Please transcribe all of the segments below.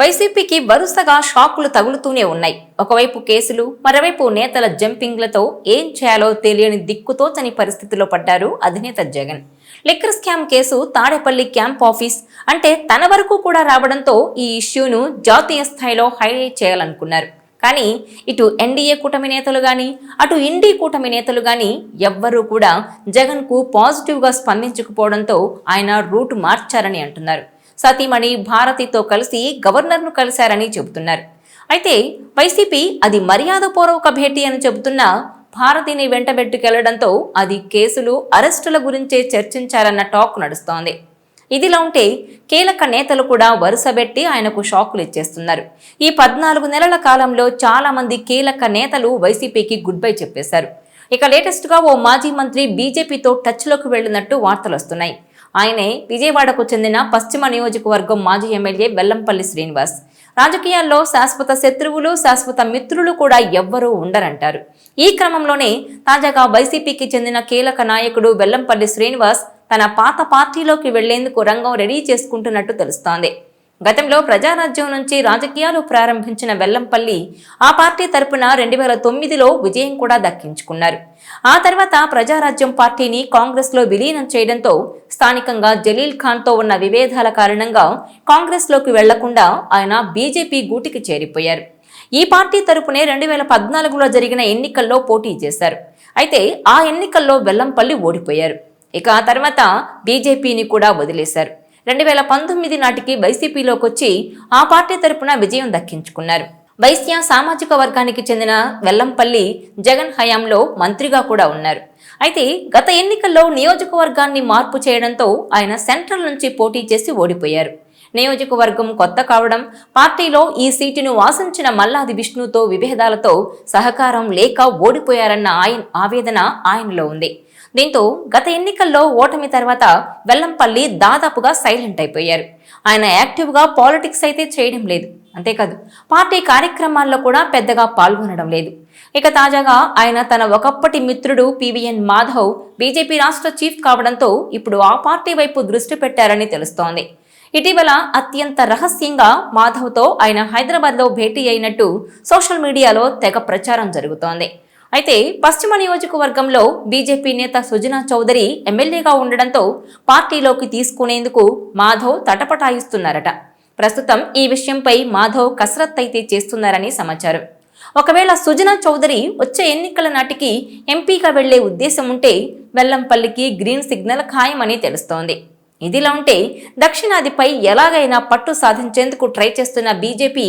వైసీపీకి వరుసగా షాకులు తగులుతూనే ఉన్నాయి. ఒకవైపు కేసులు మరోవైపు నేతల జంపింగ్లతో ఏం చేయాలో తెలియని దిక్కుతోచని పరిస్థితిలో పడ్డారు అధినేత Jagan. Liquor scam case Tadepalli camp office అంటే తన వరకు కూడా రావడంతో ఈ ఇష్యూను జాతీయ స్థాయిలో హైలైట్ చేయాలనుకున్నారు. కానీ ఇటు ఎన్డీఏ కూటమి నేతలు గాని అటు ఇండీ కూటమి నేతలు గాని ఎవ్వరూ కూడా జగన్కు పాజిటివ్గా స్పందించకపోవడంతో ఆయన రూట్ మార్చారని అంటున్నారు. సతీమణి భారతితో కలిసి గవర్నర్ను కలిశారని చెబుతున్నారు. అయితే వైసీపీ అది మర్యాదపూర్వక భేటీ అని చెబుతున్నా భారతిని వెంటబెట్టుకెళ్ళడంతో అది కేసులు అరెస్టుల గురించే చర్చించారన్న టాక్ నడుస్తోంది. ఇదిలా ఉంటే కీలక నేతలు కూడా వరుసబెట్టి ఆయనకు షాకులు ఇచ్చేస్తున్నారు. ఈ పద్నాలుగు నెలల కాలంలో చాలా మంది కీలక నేతలు వైసీపీకి గుడ్ బై చెప్పేశారు. ఇక లేటెస్ట్గా ఓ మాజీ మంత్రి బీజేపీతో టచ్లోకి వెళ్ళినట్టు వార్తలు వస్తున్నాయి ఆయనే విజయవాడకు చెందిన పశ్చిమ నియోజకవర్గం మాజీ ఎమ్మెల్యే వెల్లంపల్లి శ్రీనివాస్. రాజకీయాల్లో శాశ్వత శత్రువులు శాశ్వత మిత్రులు కూడా ఎవ్వరూ ఉండరంటారు. ఈ క్రమంలోనే తాజాగా వైసీపీకి చెందిన కీలక నాయకుడు వెల్లంపల్లి శ్రీనివాస్ తన పాత పార్టీలోకి వెళ్ళేందుకు రంగం రెడీ చేసుకుంటున్నట్టు తెలుస్తోంది. గతంలో ప్రజారాజ్యం నుంచి రాజకీయాలు ప్రారంభించిన వెల్లంపల్లి ఆ పార్టీ తరపున రెండు వేల తొమ్మిదిలో విజయం కూడా దక్కించుకున్నారు. ఆ తర్వాత ప్రజారాజ్యం పార్టీని కాంగ్రెస్లో విలీనం చేయడంతో స్థానికంగా జలీల్ ఖాన్తో ఉన్న విభేదాల కారణంగా కాంగ్రెస్లోకి వెళ్ళకుండా ఆయన బీజేపీ గూటికి చేరిపోయారు. ఈ పార్టీ తరపునే రెండు వేల పద్నాలుగులో జరిగిన ఎన్నికల్లో పోటీ చేశారు. అయితే ఆ ఎన్నికల్లో వెల్లంపల్లి ఓడిపోయారు. ఇక ఆ తర్వాత బీజేపీని కూడా వదిలేశారు. రెండు వేల పంతొమ్మిది నాటికి వైసీపీలోకి వచ్చి ఆ పార్టీ తరపున విజయం దక్కించుకున్నారు. వైశ్య సామాజిక వర్గానికి చెందిన వెల్లంపల్లి జగన్ హయాంలో మంత్రిగా కూడా ఉన్నారు. అయితే గత ఎన్నికల్లో నియోజకవర్గాన్ని మార్పు చేయడంతో ఆయన సెంట్రల్ నుంచి పోటీ చేసి ఓడిపోయారు. నియోజకవర్గం కొత్త కావడం పార్టీలో ఈ సీటును వాసించిన మల్లాది విష్ణుతో విభేదాలతో సహకారం లేక ఓడిపోయారన్న ఆయన ఆవేదన ఆయనలో ఉంది. దీంతో గత ఎన్నికల్లో ఓటమి తర్వాత వెల్లంపల్లి దాదాపుగా సైలెంట్ అయిపోయారు. ఆయన యాక్టివ్గా పాలిటిక్స్ అయితే చేయడం లేదు. అంతేకాదు పార్టీ కార్యక్రమాల్లో కూడా పెద్దగా పాల్గొనడం లేదు. ఇక తాజాగా ఆయన తన ఒకప్పటి మిత్రుడు పివిఎన్ మాధవ్ బీజేపీ రాష్ట్ర చీఫ్ కావడంతో ఇప్పుడు ఆ పార్టీ వైపు దృష్టి పెట్టారని తెలుస్తోంది. ఇటీవల అత్యంత రహస్యంగా మాధవ్తో ఆయన హైదరాబాద్లో భేటీ అయినట్టు సోషల్ మీడియాలో తెగ ప్రచారం జరుగుతోంది. అయితే పశ్చిమ నియోజకవర్గంలో బీజేపీ నేత సుజనా చౌదరి ఎమ్మెల్యేగా ఉండడంతో పార్టీలోకి తీసుకునేందుకు మాధవ్ తటపటాయిస్తున్నారట. ప్రస్తుతం ఈ విషయంపై మాధవ్ కసరత్ అయితే చేస్తున్నారని సమాచారం. ఒకవేళ సుజనా చౌదరి వచ్చే ఎన్నికల నాటికి ఎంపీగా వెళ్ళే ఉద్దేశం ఉంటే వెల్లంపల్లికి గ్రీన్ సిగ్నల్ ఖాయమని తెలుస్తోంది. ఇదిలా ఉంటే దక్షిణాదిపై ఎలాగైనా పట్టు సాధించేందుకు ట్రై చేస్తున్న బీజేపీ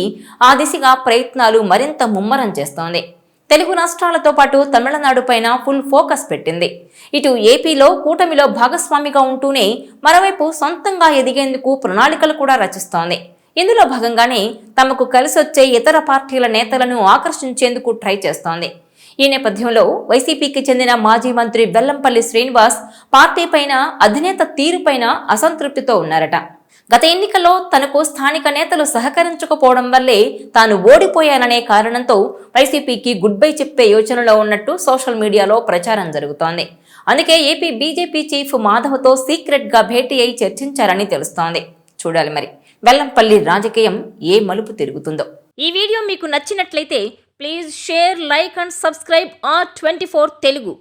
ఆ దిశగా ప్రయత్నాలు మరింత ముమ్మరం చేస్తోంది. తెలుగు రాష్ట్రాలతో పాటు తమిళనాడు పైన ఫుల్ ఫోకస్ పెట్టింది. ఇటు ఏపీలో కూటమిలో భాగస్వామిగా ఉంటూనే మరోవైపు సొంతంగా ఎదిగేందుకు ప్రణాళికలు కూడా రచిస్తోంది. ఇందులో భాగంగానే తమకు కలిసొచ్చే ఇతర పార్టీల నేతలను ఆకర్షించేందుకు ట్రై చేస్తోంది. ఈ నేపథ్యంలో వైసీపీకి చెందిన మాజీ మంత్రి వెల్లంపల్లి శ్రీనివాస్ పార్టీ పైన అధినేత తీరుపైన అసంతృప్తితో ఉన్నారట. గత ఎన్నికల్లో తనకు స్థానిక నేతలు సహకరించకపోవడం వల్లే తాను ఓడిపోయాననే కారణంతో వైసీపీకి గుడ్ బై చెప్పే యోచనలో ఉన్నట్టు సోషల్ మీడియాలో ప్రచారం జరుగుతోంది. అందుకే ఏపీ బీజేపీ చీఫ్ మాధవ్తో సీక్రెట్గా భేటీ అయి చర్చించారని తెలుస్తోంది. చూడాలి మరి. వెల్లంపల్లి రాజకీయం ఏ మలుపు తిరుగుతుందో. ఈ వీడియో మీకు నచ్చినట్లయితే please share like and subscribe R twenty Telugu.